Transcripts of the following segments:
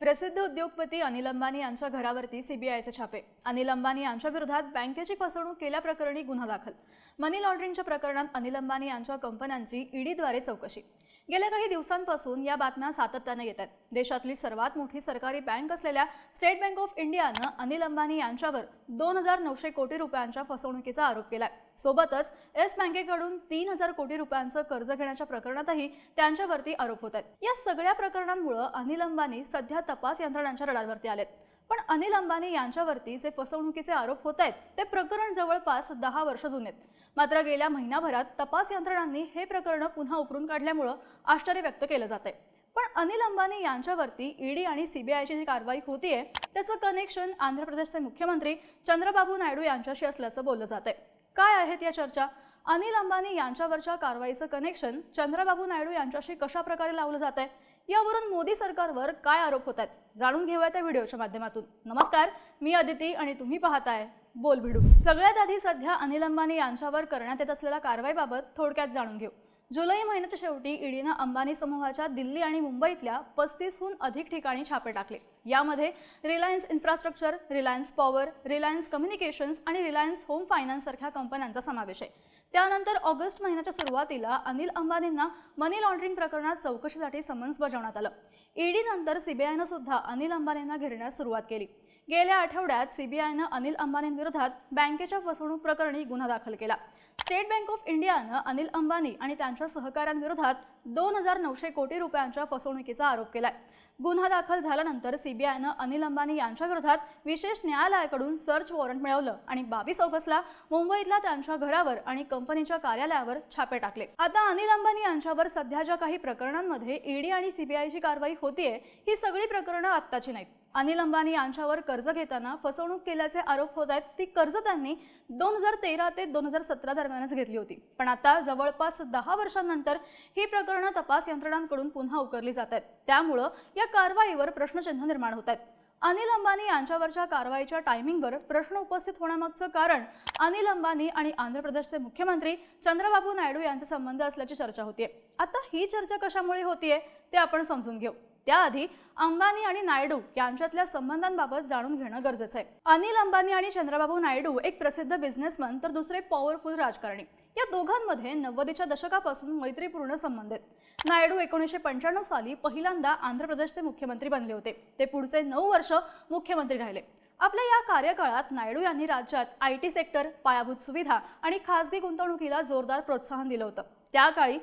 प्रसिद्ध उद्योगपती अनिल अंबानी यांच्या घरावरती सीबीआयचे छापे. अनिल अंबानी यांच्या विरोधात बँकेची फसवणूक केल्याप्रकरणी गुन्हा दाखल. मनी लॉन्ड्रिंगच्या प्रकरणात अनिल अंबानी यांच्या कंपन्यांची ईडीद्वारे चौकशी. गेल्या काही दिवसांपासून या बातम्या सातत्याने येत आहेत. देशातली सर्वात मोठी सरकारी बँक असलेल्या स्टेट बँक ऑफ इंडियानं अनिल अंबानी यांच्यावर दोन हजार नऊशे कोटी रुपयांच्या फसवणुकीचा आरोप केला सोबतच येस बँकेकडून तीन हजार कोटी रुपयांचं कर्ज घेण्याच्या प्रकरणातही त्यांच्यावरती आरोप होत आहेत. या सगळ्या प्रकरणांमुळे अनिल अंबानी सध्या तपास यंत्रणांच्या रडारवरती आलेत. पण अनिल अंबानी यांच्यावरती जे फसवणुकीचे आरोप होत आहेत ते प्रकरण जवळपास दहा वर्ष जुनेत मात्र गेल्या महिनाभरात तपास यंत्रणांनी हे प्रकरण पुन्हा उकरून काढल्यामुळं आश्चर्य व्यक्त केलं जात आहे. पण अनिल अंबानी यांच्यावरती ईडी आणि सीबीआयची जी कारवाई होतीये त्याचं कनेक्शन आंध्र प्रदेशचे मुख्यमंत्री चंद्रबाबू नायडू यांच्याशी असल्याचं बोललं जात आहे काय आहेत या चर्चा? अनिल अंबानी यांच्यावरच्या कारवाईचं कनेक्शन चंद्रबाबू नायडू यांच्याशी कशा प्रकारे लावलं जात आहे यावरून मोदी सरकारवर काय आरोप होत आहेत जाणून घेऊया त्या व्हिडिओच्या माध्यमातून. नमस्कार मी अदिती आणि तुम्ही पाहताय बोल भिडू सगळ्यात आधी सध्या अनिल अंबानी यांच्यावर करण्यात येत असलेल्या कारवाईबाबत थोडक्यात जाणून घेऊ. जुलै महिन्याच्या शेवटी ईडीनं अंबानी समूहाच्या दिल्ली आणि मुंबईतल्या पस्तीसहून अधिक ठिकाणी छापे टाकले. यामध्ये Reliance Infrastructure Reliance Power Reliance Communications आणि रिलायन्स होम फायनान्स सारख्या कंपन्यांचा समावेश आहे. त्यानंतर ऑगस्ट महिन्याच्या सुरुवातीला अनिल अंबानींना मनी लॉन्ड्रिंग प्रकरणात चौकशीसाठी समन्स बजावण्यात आलं. ईडी नंतर सीबीआयनं सुद्धा अनिल अंबानींना घेरण्यास सुरुवात केली. गेल्या आठवड्यात सीबीआयनं अनिल अंबानींविरोधात बँकेच्या फसवणूक प्रकरणी गुन्हा दाखल केला. स्टेट बँक ऑफ इंडियानं अनिल अंबानी आणि त्यांच्या सहकाऱ्यांविरोधात दोन हजार नऊशे कोटी रुपयांच्या फसवणुकीचा आरोप केलाय. गुन्हा दाखल झाल्यानंतर सीबीआयनं अनिल अंबानी यांच्या विरोधात विशेष न्यायालयाकडून सर्च वॉरंट मिळवलं आणि बावीस ऑगस्टला मुंबईतल्या त्यांच्या घरावर आणि कंपनीच्या कार्यालयावर छापे टाकले. आता अनिल अंबानी यांच्यावर सध्या ज्या काही प्रकरणांमध्ये ईडी आणि सीबीआयची कारवाई होतीये ही सगळी प्रकरणं आत्ताची नाहीत. अनिल अंबानी यांच्यावर कर्ज घेताना फसवणूक केल्याचे आरोप होत आहेत ती कर्ज त्यांनी दोन हजार तेरा ते दोन हजार सतरा दरम्यानच घेतली होती. पण आता जवळपास दहा वर्षांनंतर ही प्रकरणं तपास यंत्रणांकडून पुन्हा उकरली जात आहेत. त्यामुळं या कारवाईवर प्रश्नचिन्ह निर्माण होत आहेत. अनिल अंबानी यांच्यावरच्या कारवाईच्या टायमिंगवर प्रश्न उपस्थित होण्यामागचं कारण अनिल अंबानी आणि आंध्र प्रदेशचे मुख्यमंत्री चंद्रबाबू नायडू यांचे संबंध असल्याची चर्चा होतीये. आता ही चर्चा कशामुळे होतीये ते आपण समजून घेऊ. त्याआधी अंबानी आणि नायडू यांच्यातल्या संबंधांबाबत जाणून घेणं गरजेचं आहे. अनिल अंबानी आणि चंद्रबाबू नायडू एक प्रसिद्ध बिझनेसमन तर दुसरे पॉवरफुल राजकारणी. या दोघांमध्ये नव्वदीच्या दशकापासून मैत्रीपूर्ण संबंध आहेत. नायडू एकोणीसशे पंच्याण्णव साली पहिल्यांदा आंध्र प्रदेशचे मुख्यमंत्री बनले होते. ते पुढचे नऊ वर्ष मुख्यमंत्री राहिले. आपल्या या कार्यकाळात नायडू यांनी राज्यात आय टी सेक्टर पायाभूत सुविधा आणि खासगी गुंतवणुकीला जोरदार प्रोत्साहन दिलं होतं. त्या काळी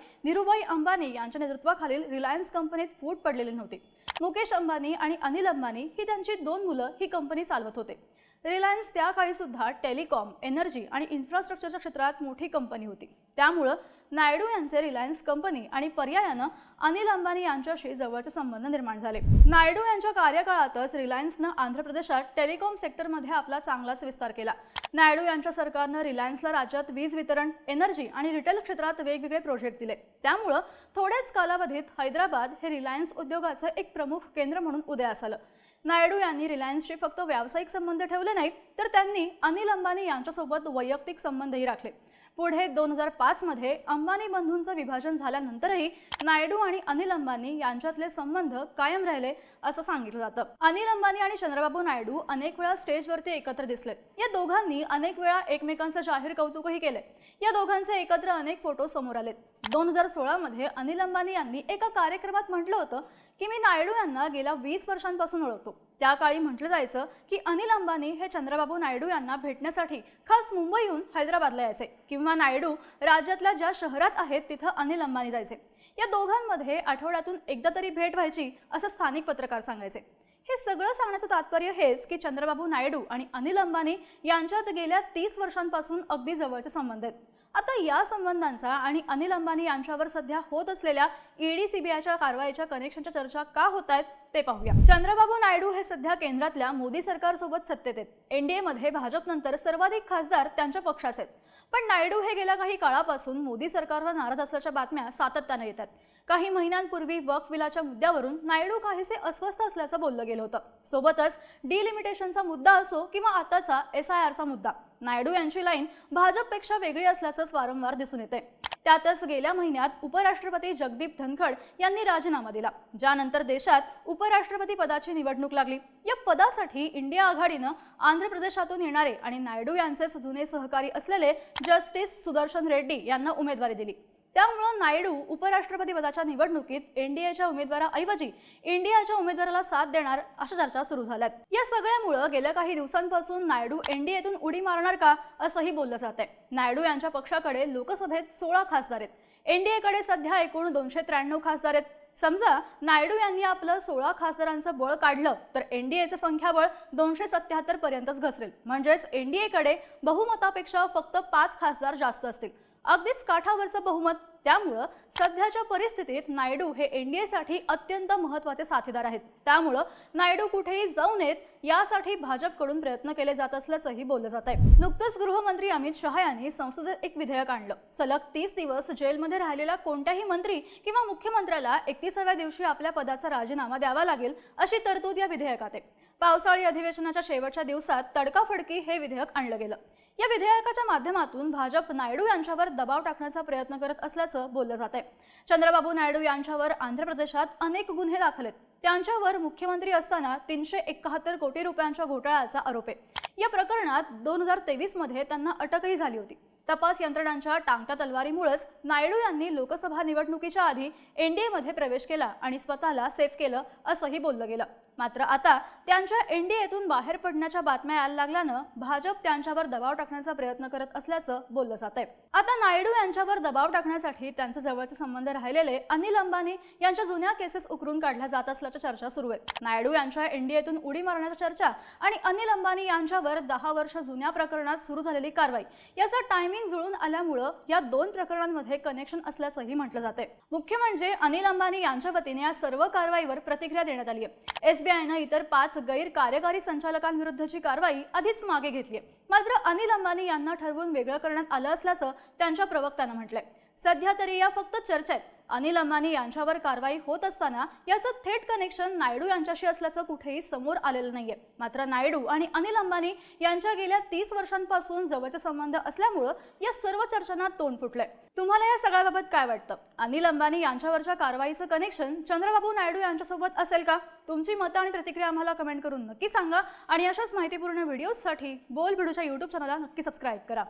अंबानी यांच्या नेतृत्वाखालील रिलायन्स कंपनीत फूट पडलेली नव्हती. मुकेश अंबानी आणि अनिल अंबानी ही त्यांची दोन मुलं ही कंपनी चालवत होते. रिलायन्स त्या काळी सुद्धा टेलिकॉम एनर्जी आणि इन्फ्रास्ट्रक्चरच्या क्षेत्रात मोठी कंपनी होती. त्यामुळं नायडू यांचे रिलायन्स कंपनी आणि पर्यायानं अनिल अंबानी यांच्याशी जवळचे संबंध निर्माण झाले. नायडू यांच्या कार्यकाळातच रिलायन्सनं आंध्र प्रदेशात टेलिकॉम सेक्टरमध्ये आपला चांगलाच विस्तार केला. नायडू यांच्या सरकारनं रिलायन्सला राज्यात वीज वितरण एनर्जी आणि रिटेल क्षेत्रात वेगवेगळे प्रोजेक्ट दिले. त्यामुळं थोड्याच कालावधीत हैदराबाद हे रिलायन्स उद्योगाचं एक प्रमुख केंद्र म्हणून उदयास आलं. नायडू यांनी रिलायन्सचे फक्त व्यावसायिक संबंध ठेवले नाहीत तर त्यांनी अनिल अंबानी यांच्यासोबत वैयक्तिक संबंधही राखले. पुढे दोन हजार पाचमध्ये अंबानी बंधूंचं विभाजन झाल्यानंतरही नायडू आणि अनिल अंबानी यांच्यातले संबंध कायम राहिले असं सांगितलं जातं. अनिल अंबानी आणि चंद्रबाबू नायडू अनेक वेळा स्टेजवरती एकत्र दिसलेत या दोघांनी अनेक वेळा एकमेकांचं जाहीर कौतुकही केले. या दोघांचे एकत्र अनेक फोटो समोर आलेत दोन हजार सोळामध्ये अनिल अंबानी यांनी एका कार्यक्रमात म्हटलं होतं की मी नायडू यांना गेल्या वीस वर्षांपासून ओळखतो. त्या काळी म्हटलं जायचं की अनिल अंबानी हे चंद्रबाबू नायडू यांना भेटण्यासाठी खास मुंबईहून हैदराबादला यायचे. किंवा नायडू राज्यातल्या ज्या शहरात आहेत तिथं अनिल अंबानी जायचे. या दोघांमध्ये आठवड्यातून एकदा तरी भेट व्हायची असं स्थानिक पत्रकार सांगायचे. हे सगळं सांगण्याचं तात्पर्य हेच की चंद्रबाबू नायडू आणि अनिल अंबानी यांच्यात गेल्या तीस वर्षांपासून अगदी जवळचे संबंध आहेत. आता या संबंधांचा आणि अनिल अंबानी यांच्यावर सध्या होत असलेल्या ईडी सीबीआयच्या कारवाईच्या कनेक्शनच्या चर्चा का होत आहेत ते पाहूया. चंद्रबाबू नायडू हे सध्या केंद्रातल्या मोदी सरकारसोबत सत्तेत आहेत. एनडीए मध्ये भाजपनंतर सर्वाधिक खासदार त्यांच्या पक्षाचे आहेत. पण नायडू हे गेल्या काही काळापासून मोदी सरकारवर नाराज असल्याच्या बातम्या सातत्यानं येतात. काही महिन्यांपूर्वी वक्फ बिलाच्या मुद्द्यावरून नायडू काहीसे अस्वस्थ असल्याचं बोललं गेलं होतं. सोबतच डिलिमिटेशनचा मुद्दा असो किंवा आताचा एस आय आरचा मुद्दा नायडू यांची लाईन भाजपपेक्षा वेगळी असल्याचंच वारंवार दिसून येते त्यातच गेल्या महिन्यात उपराष्ट्रपती जगदीप धनखड यांनी राजीनामा दिला. ज्यानंतर देशात उपराष्ट्रपती पदाची निवडणूक लागली. या पदासाठी इंडिया आघाडीनं आंध्र प्रदेशातून येणारे आणि नायडू यांचेच जुने सहकारी असलेले जस्टिस सुदर्शन रेड्डी यांना उमेदवारी दिली. त्यामुळं नायडू उपराष्ट्रपती पदाच्या निवडणुकीत एनडीएच्या उमेदवाराऐवजी इंडियाच्या उमेदवाराला साथ देणार अशा चर्चा सुरू झाल्यात. या सगळ्यामुळं गेल्या काही दिवसांपासून नायडू एनडीएतून उडी मारणार का असंही बोललं जात आहे नायडू यांच्या पक्षाकडे लोकसभेत सोळा खासदार आहेत. एनडीएकडे सध्या एकूण दोनशे त्र्याण्णव खासदार आहेत. समजा नायडू यांनी आपलं सोळा खासदारांचं बळ काढलं तर एनडीएचं संख्याबळ दोनशे सत्याहत्तर पर्यंतच घसरेल. म्हणजेच एनडीएकडे बहुमतापेक्षा फक्त पाच खासदार जास्त असतील. अगदीच काठावरचं बहुमत. त्यामुळं सध्याच्या परिस्थितीत नायडू हे एनडीएसाठी अत्यंत महत्त्वाचे साथीदार आहेत. त्यामुळं नायडू कुठेही जाऊ नयेत. यासाठी भाजपकडून प्रयत्न केले जात असल्याचंही बोललं जात आहे नुकतंच गृहमंत्री अमित शहा यांनी संसदेत एक विधेयक आणलं. सलग तीस दिवस जेलमध्ये राहिलेला कोणत्याही मंत्री किंवा मुख्यमंत्र्याला एकतीसाव्या दिवशी आपल्या पदाचा राजीनामा द्यावा लागेल अशी तरतूद या विधेयकात आहे. पावसाळी अधिवेशनाच्या शेवटच्या दिवसात तडकाफडकी हे विधेयक आणलं गेलं. या विधेयकाच्या माध्यमातून भाजप नायडू यांच्यावर दबाव टाकण्याचा प्रयत्न करत असल्याचं बोललं जात आहे चंद्रबाबू नायडू यांच्यावर आंध्र प्रदेशात अनेक गुन्हे दाखल आहेत. त्यांच्यावर मुख्यमंत्री असताना तीनशे एकाहत्तर कोटी रुपयांच्या घोटाळ्याचा आरोप आहे. या प्रकरणात दोन हजार तेवीसमध्ये त्यांना अटकही झाली होती. तपास यंत्रणांच्या टांगत्या तलवारीमुळेच नायडू यांनी लोकसभा निवडणुकीच्या आधी एनडीएमध्ये प्रवेश केला आणि स्वतःला सेफ केलं असंही बोललं गेलं. मात्र आता त्यांच्या एनडीएतून बाहेर पडण्याच्या बातम्या यायला लागल्यानं भाजप त्यांच्यावर दबाव टाकण्याचा प्रयत्न करत असल्याचं बोललं जात आहे आता नायडू यांच्यावर दबाव टाकण्यासाठी त्यांचे जवळचे संबंध राहिलेले अनिल अंबानी यांच्या जुन्या केसेस उकरून काढल्या जात असल्याच्या चर्चा सुरू आहेत. नायडू यांच्या एनडीएतून उडी मारण्याच्या चर्चा आणि अनिल अंबानी यांच्यावर दहा वर्ष जुन्या प्रकरणात सुरू झालेली कारवाई याचा टायमिंग जुळून आल्यामुळं या दोन प्रकरणांमध्ये कनेक्शन असल्याचंही म्हटलं जाते मुख्य म्हणजे अनिल अंबानी यांच्या वतीने या सर्व कारवाईवर प्रतिक्रिया देण्यात आली आहे एसबीआयनं इतर पाच गैर कार्यकारी संचालकांविरुद्धची कारवाई आधीच मागे घेतली मात्र अनिल अंबानी यांना ठरवून वेगळं करण्यात आलं असल्याचं त्यांच्या प्रवक्त्यानं म्हटलंय. सध्या तरी या फक्त चर्चा आहेत अनिल अंबानी यांच्यावर कारवाई होत असताना याचं थेट कनेक्शन नायडू यांच्याशी असल्याचं कुठेही समोर आलेलं नाहीये. मात्र नायडू आणि अनिल अंबानी यांच्या गेल्या तीस वर्षांपासून जवळचे संबंध असल्यामुळं या सर्व चर्चांना तोंड फुटलंय. तुम्हाला या सगळ्याबाबत काय वाटतं? अनिल अंबानी यांच्यावरच्या कारवाईचं कनेक्शन चंद्रबाबू नायडू यांच्यासोबत असेल का? तुमची मतं आणि प्रतिक्रिया आम्हाला कमेंट करून नक्की सांगा आणि अशाच माहितीपूर्ण व्हिडिओजसाठी बोल भिडूच्या युट्यूब चॅनलला नक्की सबस्क्राईब करा.